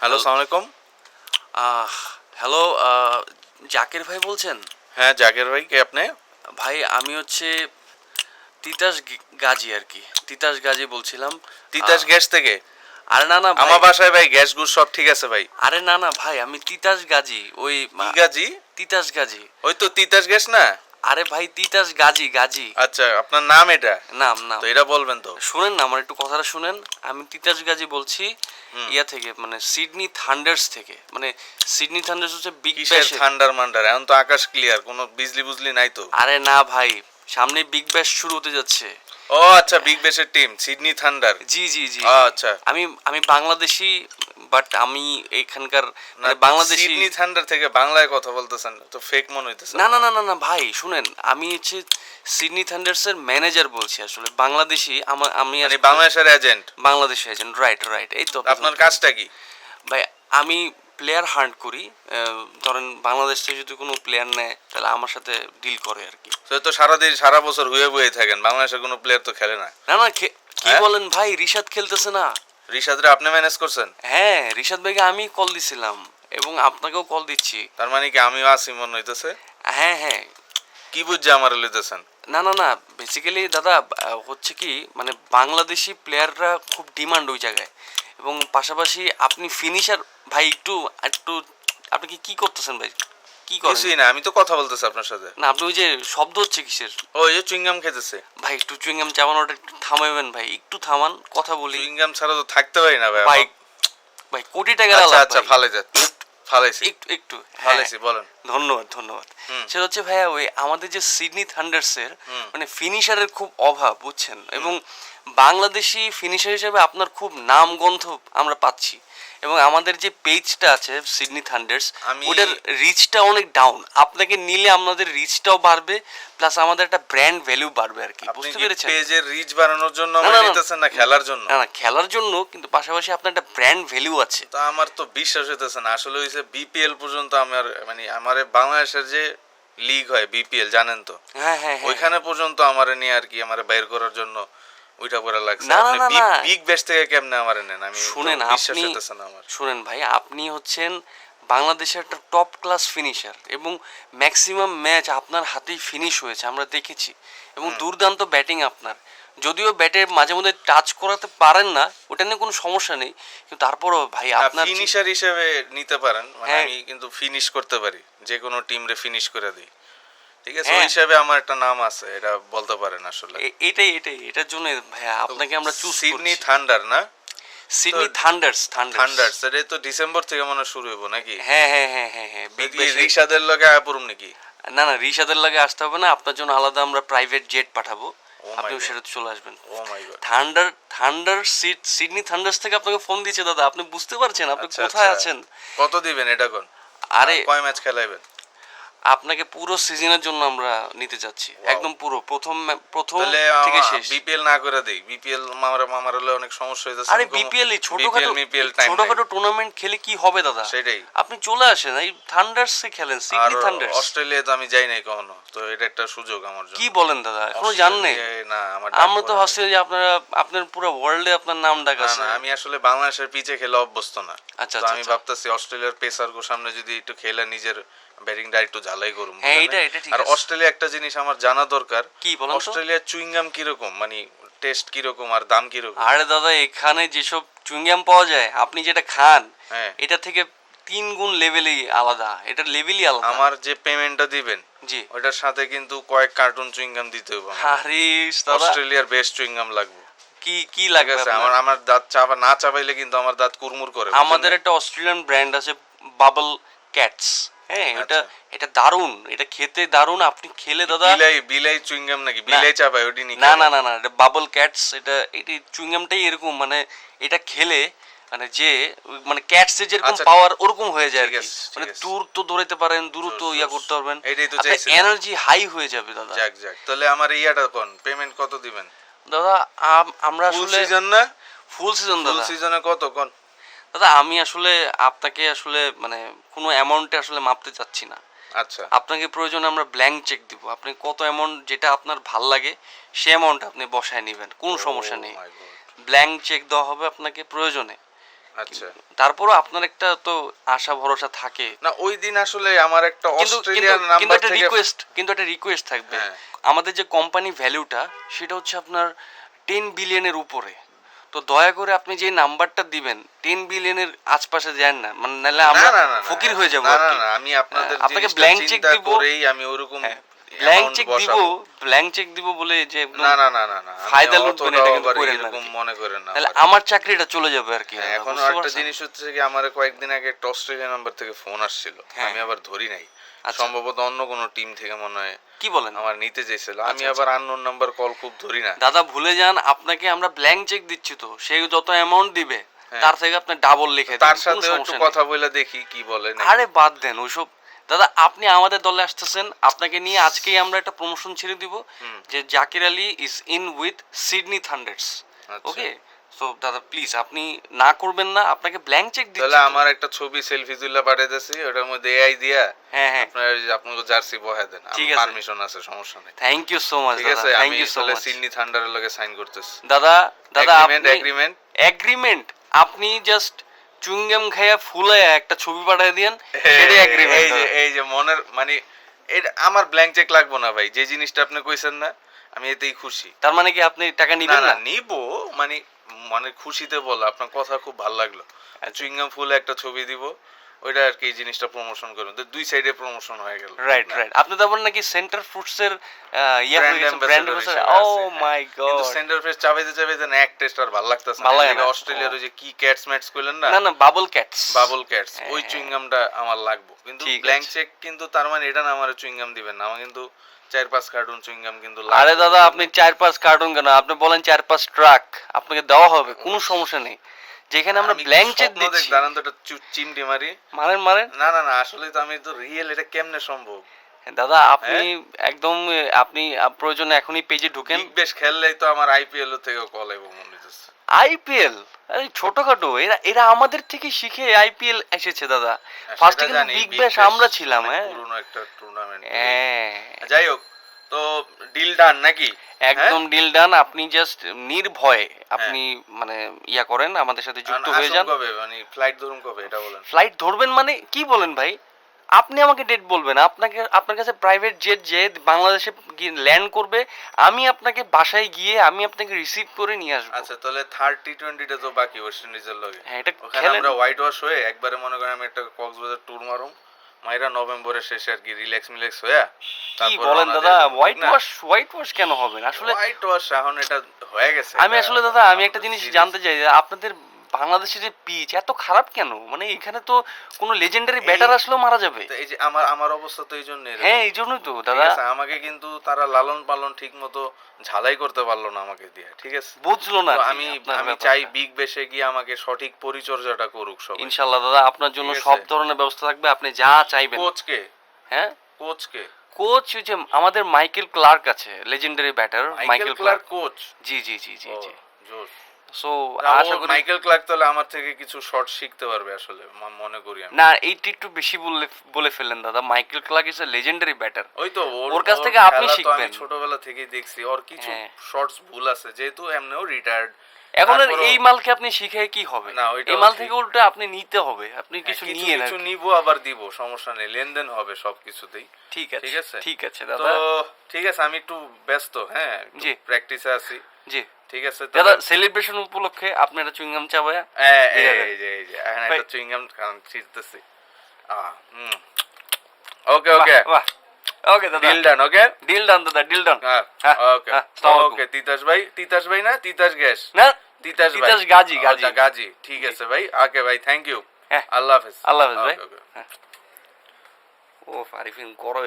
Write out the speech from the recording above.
Hello সালাম আলাইকুম hello Zakir ভাই বলছেন? হ্যাঁ জাকের ভাই কে আপনি? ভাই আমি হচ্ছে তিতাস গাজী আর কি। তিতাস গাজী বলছিলাম। তিতাস গ্যাস থেকে? আরে না না আমার বাসায় ভাই গ্যাস গুস সব ঠিক আছে ভাই। আরে না না ভাই আমি তিতাস গাজী ওই গাজী? তিতাস গাজী। ওই তো তিতাস গ্যাস না? আরে ভাই তিতাস গাজী গাজী। আচ্ছা আপনার নাম এটা? নাম নাম। তো এটা বলবেন তো। শুনেন না আমার একটু কথাটা শুনেন। আমি তিতাস গাজী বলছি ইয়া থেকে মানে সিডনি থান্ডার্স থেকে। মানে সিডনি থান্ডার্স হচ্ছে বিগ ব্যাশ থান্ডার মান্ডার? এখন তো আকাশ ক্লিয়ার কোনো বিজলি বুজলি নাই তো। আরে না ভাই সামনে বিগ ব্যাশ শুরু হতে যাচ্ছে। ও আচ্ছা বিগ বেসের টিম সিডনি থান্ডার জি জি জি আচ্ছা। আমি আমি বাংলাদেশি বাট আমি এখানকার মানে বাংলাদেশি সিডনি থান্ডার থেকে বাংলায় কথা বলতেছেন তো ফেক মনে হইতেছে। না না না না না ভাই শুনেন আমি হচ্ছে সিডনি থান্ডার্সের ম্যানেজার বলছি আসলে বাংলাদেশি আমার আমি মানে বাংলাদেশের agent Bangladeshi agent right right এই তো। আপনার কাজটা কি? ভাই আমি প্লেয়ার হান্ট করি ধরেন বাংলাদেশ থেকে যদি কোনো প্লেয়ার নেয় তাহলে আমার সাথে ডিল করে আর কি। সে তো সারাদিন সারা বছর হয়ে বুয়ে থাকেন বাংলাদেশের কোনো প্লেয়ার তো খেলে না। না না কি হ্যাঁ? বলেন ভাই রিশাদ খেলতেছে না। রিশাদরে আপনি ম্যানেজ করছেন? হ্যাঁ রিশাদ ভাইকে আমি কল দিছিলাম এবং আপনাকেও কল দিচ্ছি। তার মানে কি আমিও আসি মনে হইতেছে? হ্যাঁ হ্যাঁ কি বুঝছে আমার লইতেছেন না না না বেসিক্যালি দাদা হচ্ছে কি মানে বাংলাদেশি প্লেয়াররা খুব ডিমান্ড ওই জায়গায়। এবং পাশাপাশি আপনি ফিনিশার ভাই একটু একটু আপনি কি কি করতেছেন ভাই? কি করেন? কিছুই না আমি তো কথা বলতেছি আপনার সাথে। না আপনি ওই যে শব্দ হচ্ছে কিসের? ও এই যে চুইংগাম খেতেছে। ভাই একটু চুইংগাম চাবানোটা একটু থামাবেন ভাই একটু থামান কথা বলি। চুইংগাম ছাড়া তো থাকতে পারি না ভাই ভাই ভাই কোটি টাকা আচ্ছা আচ্ছা ভাই। ফালাই যা ফালাইছি। একটু একটু হ্যাঁ। ফালাইছি বলেন। ধন্যবাদ ধন্যবাদ। সেটা হচ্ছে ভাইয়া ওই আমাদের যে সিডনি থান্ডার্সের মানে ফিনিশারের খুব অভাব বুঝছেন? এবং বাংলাদেশি ফিনিশার হিসেবে আপনার খুব নামগন্ধ আমরা পাচ্ছি। এবং আমাদের যে পেজটা আছে সিডনি থান্ডার্স ওটার রিচটা অনেক ডাউন আপনাকে নিলে আমাদের রিচটাও বাড়বে প্লাস আমাদের একটা ব্র্যান্ড ভ্যালু বাড়বে আর কি বুঝতে পেরেছেন? পেজের রিচ বাড়ানোর জন্য। নিতেছেন না খেলার জন্য? না না খেলার জন্য কিন্তু পাশাপাশি আপনার একটা ব্র্যান্ড ভ্যালু আছে। তা আমার তো বিশ্বাস হইতেছে না। আসলে হইছে বিপিএল পর্যন্ত আমার মানে আমার বাংলাদেশের যে লিগ হয় বিপিএল জানেন তো? হ্যাঁ হ্যাঁ হ্যাঁ। ওইখানে পর্যন্ত আমার নিয়ে আর কি আমার বাইর করার জন্য ওইটা লাগছে। না, না, আপনি না, বিগ। ব্যাশ থেকে কেমনে আমার নেন? আমি শুনেন আপনি আমার। শুনেন ভাই আপনি হচ্ছেন বাংলাদেশের একটা টপ ক্লাস ফিনিশার এবং ম্যাক্সিমাম ম্যাচ আপনার হাতেই ফিনিশ হয়েছে আমরা দেখেছি। এবং দুর্দান্ত ব্যাটিং আপনার। যদিও ব্যাটে মাঝে মধ্যে টাচ করাতে পারেন না ওটা নিয়ে কোনো সমস্যা নেই। কিন্তু তারপরও ভাই আপনার ফিনিশার হিসেবে নিতে পারেন। মানে হ্যাঁ। আমি কিন্তু ফিনিশ করতে পারি। যে কোনো টিম রে ফিনিশ করে দিই। ঠিক আছে? হ্যাঁ। ওই হিসাবে আমার একটা নাম আছে এটা বলতে পারেন আসলে। এটাই এটাই এটার জন্য ভাইয়া আপনাকে আমরা চুজ সিডনি থান্ডার না? সিডনি থান্ডার্স থান্ডার্স এটা তো ডিসেম্বর থেকে মনে শুরু হইব নাকি? হ্যাঁ হ্যাঁ হ্যাঁ হ্যাঁ হ্যাঁ বিগ রিশাদের লগে নাকি? না না রিশাদের লাগে আসতে হবে না আপনার জন্য আলাদা আমরা প্রাইভেট জেট পাঠাবো। My আপনি সেটা চলে আসবেন। Thunder Thunder Syd Sydney Thunders থেকে আপনাকে ফোন দিয়েছে দাদা। আপনি বুঝতে পারছেন আপনি আচ্ছা, কোথায় আচ্ছা। আছেন? কত দিবেন এটা কোন আরে কয় ম্যাচ খেলাইবেন? আপনাকে পুরো সিজনের জন্য আমরা নিতে যাচ্ছি একদম পুরো প্রথম প্রথম থেকে শেষ। বিপিএল না করে দেই। বিপিএল মামার মামার হলে অনেক সমস্যা হইতেছে আরে বিপিএল ছোটখাটো ছোটখাটো টুর্নামেন্ট খেলে কি হবে দাদা? সেটাই। আপনি চলে আসেন এই থান্ডার্সে খেলেন সিডনি থান্ডার্স অস্ট্রেলিয়া তো আমি যাই নাই কখনো তো এটা একটা সুযোগ আমার জন্য। কি বলেন দাদা? এখনও জাননে অস্ট্রেলিয়ায় না আমার তো ভাবছি যে আপনারা আপনার পুরো ওয়ার্ল্ডে আপনার নাম ডাক না, আছে। আমি আসলে বাংলাদেশের পিচে খেলে অভ্যস্ত না। আচ্ছা, আচ্ছা, আমি আচ্ছা। ভাবতেছি অস্ট্রেলিয়ার পেসার গো সামনে যদি একটু খেলে নিজের ব্যাটিংটা একটু ঝালাই করুম হ্যাঁ, এটা- এটা ঠিক আর অস্ট্রেলিয়া একটা জিনিস আমার জানা দরকার। কি বলেন তো? অস্ট্রেলিয়ার চুইংগাম কীরকম? মানে টেস্ট কীরকম আর দাম কীরকম? আরে দাদা এখানে যেসব চুইংগাম পাওয়া যায় আপনি যেটা খান হ্যাঁ। এটা থেকে তিন গুণ লেভেলই আলাদা। এটার লেভেলই আলাদা। আমার যে পেমেন্টটা দিবেন জি। ওইটার সাথে কিন্তু কয়েক কার্টুন চুইংগাম দিতে হবে আরে অস্ট্রেলিয়ার বেস্ট চুইংগাম লাগবে। কি কি আপনার? আমার আমার দাঁত চাপা না চাপাইলে কিন্তু আমার দাঁত কুরমুর করে আমাদের একটা অস্ট্রেলিয়ান ব্র্যান্ড আছে বাবল ক্যাটস হ্যাঁ এটা আচ্ছা। এটা দারুণ এটা খেতে দারুণ আপনি খেলে দাদা বিলাই বিলাই চুইংগাম নাকি? বিলাই চাপাই ওটি নি না না না এটা বাবল ক্যাটস এটা এটি চুইংগামটাই এরকম মানে এটা খেলে মানে যে মানে ক্যাটস এর যেরকম আচ্ছা, পাওয়ার ওরকম হয়ে যায় মানে দূর তো দৌড়াইতে পারেন দূর তো ইয়া করতে পারবেন। এইটাই তো আপনার এনার্জি হাই হয়ে যাবে দাদা। যাক যাক তাহলে আমার ইয়াটা কোন? পেমেন্ট কত দিবেন? দাদা আম- আমরা ফুল আসলে সিজন না? ফুল সিজন ফুল সিজনে কত কোন? দাদা আমি আসলে আপনাকে আসলে মানে কোনো অ্যামাউন্টে আসলে মাপতে চাচ্ছি না। আচ্ছা। আপনাকে প্রয়োজন আমরা ব্ল্যাঙ্ক চেক দিব। আপনি কত অ্যামাউন্ট যেটা আপনার ভালো লাগে সে অ্যামাউন্ট আপনি বসায় নেবেন। কোনো সমস্যা নেই। Oh my God. Blank cheque দেওয়া হবে আপনাকে প্রয়োজনে। আচ্ছা। তারপরও আপনার একটা তো আশা ভরসা থাকে। না ওই দিন আসলে আমার একটা অস্ট্রেলিয়ান কিন্তু একটা রিকোয়েস্ট কিন্তু একটা রিকোয়েস্ট থাকবে। হ্যাঁ। আমাদের যে কোম্পানি ভ্যালুটা সেটা হচ্ছে আপনার টেন বিলিয়নের উপরে। তো দয়া করে আপনি যে নাম্বারটা দিবেন টেন বিলিয়নের আশপাশে যান না। মানে নাহলে আমরা ফকির হয়ে যাব না, না, আমি আপনাদের হ্যাঁ, আপনাকে check চিন্তা দিব। আমি ওরকম ব্ল্যাঙ্ক চেক দিব ব্ল্যাঙ্ক চেক দিব বলে যে না না না না না ফায়দা লুটবেন এটা কিন্তু করেন না এরকম মনে করেন না তাহলে আমার। চাকরিটা চলে যাবে আর কি। হ্যাঁ, দাদা, এখনও একটা জিনিস হচ্ছে কি আমার কয়েকদিন আগে অস্ট্রেলিয়া নাম্বার থেকে ফোন আসছিল। হ্যাঁ। আমি আবার ধরি নাই। সম্ভবত অন্য কোনো টিম থেকে মনে হয় কি বলেন? আমার নিতে চাইছিল। আমি আচ্ছা, আবার আননোন নাম্বার কল খুব ধরি না। দাদা ভুলে যান আপনাকে আমরা ব্ল্যাঙ্ক চেক দিচ্ছি তো। সে যত অ্যামাউন্ট দিবে হ্যাঁ। তার থেকে আপনি ডাবল লিখে তার সাথে একটু কথা বলে দেখি কি বলে আরে বাদ দেন ওইসব। দাদা আপনি আমাদের দলে আসতেছেন আপনাকে নিয়ে আজকেই আমরা একটা প্রমোশন ছেড়ে দিব যে Zakir Ali is in with Sydney Thunders আচ্ছা। ওকে সো দাদা প্লিজ আপনি না করবেন না আপনাকে ব্ল্যাঙ্ক চেক দিচ্ছি তো। আমার একটা ছবি সেলফি তুলে পাঠিয়ে দিয়েছি ওটার মধ্যে এআই দিয়া হ্যাঁ হ্যাঁ। আপনার আপনাকে জার্সি বহায় দেন ঠিক আছে। পারমিশন আছে সমস্যা নেই। থ্যাংক ইউ সো মাচ ঠিক দাদা আছে thank you so much Sydney থান্ডারের লগে সাইন করতেছি। দাদা দাদা আপনি agreement? এগ্রিমেন্ট আপনি জাস্ট চুইংগাম খাইয়া ফুলে একটা ছবি পাঠিয়ে দেন সেটাই এই যে এই যে মনের মানে এটা আমার ব্ল্যাঙ্ক চেক লাগবো না ভাই যে জিনিসটা আপনি কইছেন না আমি এতেই খুশি। তার মানে কি আপনি টাকা নিবেন না? নিবো মানে মানে খুশিতে বল আপনার কথা খুব ভালো লাগল। আচ্ছা। চুইংগাম ফুলে একটা ছবি দিব ওইটা আর কি এই জিনিসটা প্রমোশন করুন। তো দুই সাইডে প্রমোশন হয়ে গেল। রাইট রাইট আপনি তো আবার নাকি সেন্টার ফুডস এর ইয়া ব্র্যান্ড হয়ে ও মাই গড কিন্তু সেন্টার ফ্রেশ চাবাইতে চাবাইতে না এক টেস্ট আর ভালো লাগতেছে ভালো না। লাগে অস্ট্রেলিয়ার ওই যে কি ক্যাটস ম্যাটস কইলেন না? না না বাবল ক্যাটস বাবল ক্যাটস হ্যাঁ, ওই হ্যাঁ। চুইংগামটা আমার লাগবে। কিন্তু ব্ল্যাঙ্ক চেক কিন্তু তার মানে এটা না আমার চুইংগাম দিবেন না। আমার কিন্তু চার পাঁচ কার্টুন চুইংগাম কিন্তু আরে দাদা আপনি চার পাঁচ কার্টুন কেন? আপনি বলেন চার পাঁচ ট্রাক আপনাকে দেওয়া হবে কোনো সমস্যা নেই। যেখানে আমরা আমি ব্ল্যাঙ্ক চেক দিচ্ছি। দাঁড়ান তো একটা চিমটি মারি। মারেন মারেন। না না না আসলে তো আমি তো রিয়েল এটা কেমনে সম্ভব? দাদা আপনি হ্যাঁ? একদম আপনি প্রয়োজনে এখনই পেজে ঢুকেন। বেশ খেললেই তো আমার আইপিএল থেকে কল আইব মনে হইতেছে। আইপিএল আরে ছোটখাটো এরা এরা আমাদের থেকে শিখে আইপিএল এসেছে দাদা। হ্যাঁ, ফার্স্টে কিন্তু বিগ ব্যাশ আমরা ছিলাম হ্যাঁ। পুরনো একটা টুর্নামেন্ট হ্যাঁ। যাই হোক তো ডিল ডান নাকি? একদম ডিল ডান আপনি জাস্ট নির্ভয়ে হ্যাঁ। আপনি মানে ইয়া করেন আমাদের সাথে যুক্ত হয়ে যান। কবে? মানে ফ্লাইট ধরুন কবে এটা বলেন। ফ্লাইট ধরবেন মানে কি বলেন ভাই? আপনি আমাকে ডেট বলবেন। আপনাকে আপনার কাছে প্রাইভেট জেট যে বাংলাদেশে গিয়ে ল্যান্ড করবে আমি আপনাকে বাসায় গিয়ে আমি আপনাকে রিসিভ করে নিয়ে আসব। আচ্ছা তাহলে থার্ড টি টোয়েন্টিটা তো বাকি ওয়েস্ট ইন্ডিজের লগে। হ্যাঁ এটা ওখানে আমরা হোয়াইট ওয়াশ হয়ে একবারে মনে করেন আমি একটা কক্সবাজার ট্যুর মারুম। মাইরা নভেম্বরের শেষে আর কি রিল্যাক্স মিল্যাক্স হয়ে কি বলেন দাদা? হোয়াইট ওয়াশ হোয়াইট ওয়াশ কেন হবে? না আসলে হোয়াইট ওয়াশ এখন এটা হয়ে গেছে। আমি আসলে দাদা আমি একটা জিনিস জানতে চাই আপনাদের বাংলাদেশের যে পিচ এত খারাপ কেন? মানে এখানে তো কোনো লেজেন্ডারি ব্যাটার আসলেও মারা যাবে। এই যে আমার আমার অবস্থা তো এই জন্য হ্যাঁ এই জন্যই তো দাদা। আমাকে কিন্তু তারা লালন পালন ঠিক মতো ঝালাই করতে পারল না আমাকে দিয়ে ঠিক আছে? বুঝলো না আমি আমি চাই বিগ বেশে গিয়ে আমাকে সঠিক পরিচর্যাটা করুক সব ইনশাল্লাহ দাদা আপনার জন্য সব ধরনের ব্যবস্থা থাকবে আপনি যা চাইবেন। কোচকে? হ্যাঁ? কোচকে? কোচ যে আমাদের মাইকেল ক্লার্ক আছে legendary batter Michael Clarke coach? জি জি জি জি জি। সো আশা করি মাইকেল ক্লার্ক তাহলে আমার থেকে কিছু শর্ট শিখতে পারবে আসলে মনে করি আমি। না এইটা একটু বেশি বলে বলে ফেললেন দাদা। Michael Clarke is a legendary batter ওই তো ওর কাছ থেকে আপনি শিখবেন। ছোটবেলা থেকেই দেখছি। ওর কিছু হ্যাঁ। শর্টস ভুল আছে যেহেতু এমনিও রিটায়ার্ড এখন এই মালকে আপনি শিখে কি হবে? না, এই মাল থেকে উল্টে আপনি নিতে হবে। আপনি কিছু কিছু নিয়ে কিছু নিবো আবার দিব সমস্যা নেই। লেনদেন হবে সবকিছুতেই ঠিক আছে ঠিক আছে? ঠিক আছে তো দাদা। ঠিক আছে আমি একটু ব্যস্ত হ্যাঁ জি। প্র্যাকটিসে আছি। জি। ঠিক আছে দাদা সেলিব্রেশন উপলক্ষে আপনি একটা চুইংগাম চাবায়া এই যে এই যে এখন একটা চুইংগাম ওকে ওকে। ওকে দাদা। ডিল ডান ওকে? ডিল ডান দাদা ডিল ডান হ্যাঁ হ্যাঁ, ওকে। হ্যাঁ, ওকে তিতাস ভাই তিতাস ভাই না? তিতাস গ্যাস। না তিতাস ভাই। তিতাস গাজী, গাজী। আচ্ছা, গাজী। ঠিক আছে ভাই। ওকে ভাই থ্যাংক ইউ। আল্লাহ হাফেজ। আল্লাহ হাফেজ ভাই। ও আরিফিন করো